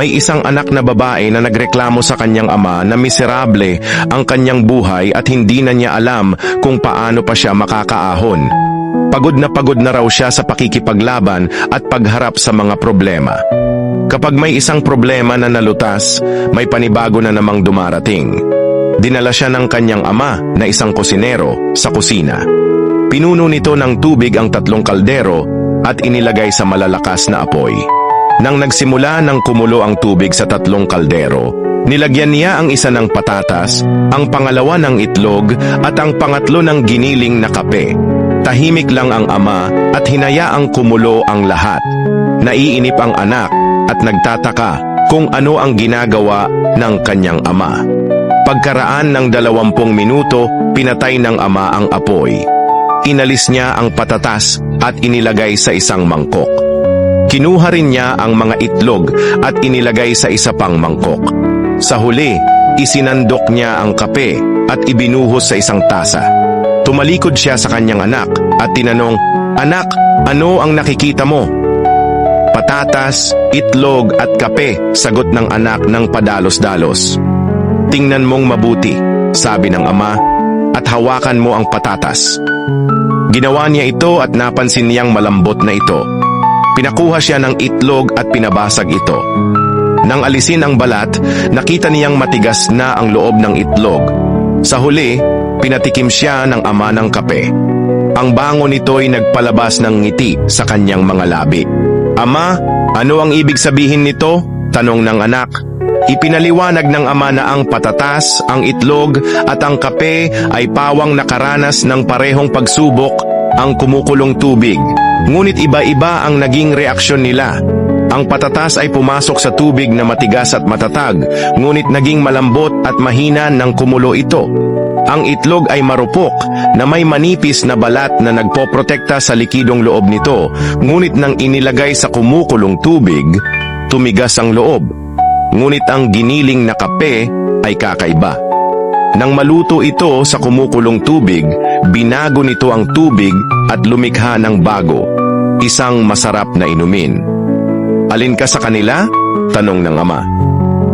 may isang anak na babae na nagreklamo sa kanyang ama na miserable ang kanyang buhay at hindi na niya alam kung paano pa siya makakaahon. Pagod na pagod na raw siya sa pakikipaglaban at pagharap sa mga problema. Kapag may isang problema na nalutas, may panibago na namang dumarating. Dinala siya ng kanyang ama na isang kusinero sa kusina. Pinuno nito ng tubig ang tatlong kaldero at inilagay sa malalakas na apoy. Nang nagsimula ng kumulo ang tubig sa tatlong kaldero, nilagyan niya ang isa ng patatas, ang pangalawa ng itlog at ang pangatlo ng giniling na kape. Tahimik lang ang ama at hinayaang kumulo ang lahat. Naiinip ang anak at nagtataka kung ano ang ginagawa ng kanyang ama. Pagkaraan ng dalawampung minuto, pinatay ng ama ang apoy. Inalis niya ang patatas at inilagay sa isang mangkok. Kinuha rin niya ang mga itlog at inilagay sa isa pang mangkok. Sa huli, isinandok niya ang kape at ibinuhos sa isang tasa. Tumalikod siya sa kanyang anak at tinanong, Anak, ano ang nakikita mo? Patatas, itlog at kape, sagot ng anak ng padalos-dalos. Tingnan mong mabuti, sabi ng ama, at hawakan mo ang patatas. Ginawa niya ito at napansin niyang malambot na ito. Pinakuha siya ng itlog at pinabasag ito. Nang alisin ang balat, nakita niyang matigas na ang loob ng itlog. Sa huli, pinatikim siya ng ama ng kape. Ang bango nito'y nagpalabas ng ngiti sa kanyang mga labi. Ama, ano ang ibig sabihin nito? Tanong ng anak. Ipinaliwanag ng ama na ang patatas, ang itlog at ang kape ay pawang nakaranas ng parehong pagsubok ang kumukulong tubig. Ngunit iba-iba ang naging reaksyon nila. Ang patatas ay pumasok sa tubig na matigas at matatag, ngunit naging malambot at mahina nang kumulo ito. Ang itlog ay marupok na may manipis na balat na nagpoprotekta sa likidong loob nito, ngunit nang inilagay sa kumukulong tubig, tumigas ang loob. Ngunit ang giniling na kape ay kakaiba. Nang maluto ito sa kumukulong tubig, binago nito ang tubig at lumikha ng bago, isang masarap na inumin. Alin ka sa kanila? Tanong ng ama.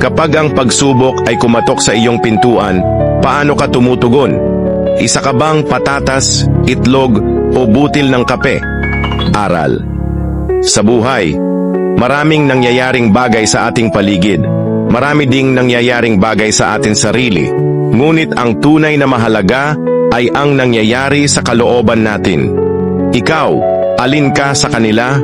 Kapag ang pagsubok ay kumatok sa iyong pintuan, paano ka tumutugon? Isa ka bang patatas, itlog o butil ng kape? Aral. Sa buhay, maraming nangyayaring bagay sa ating paligid. Marami ding nangyayaring bagay sa ating sarili. Ngunit ang tunay na mahalaga ay ang nangyayari sa kalooban natin. Ikaw, alin ka sa kanila?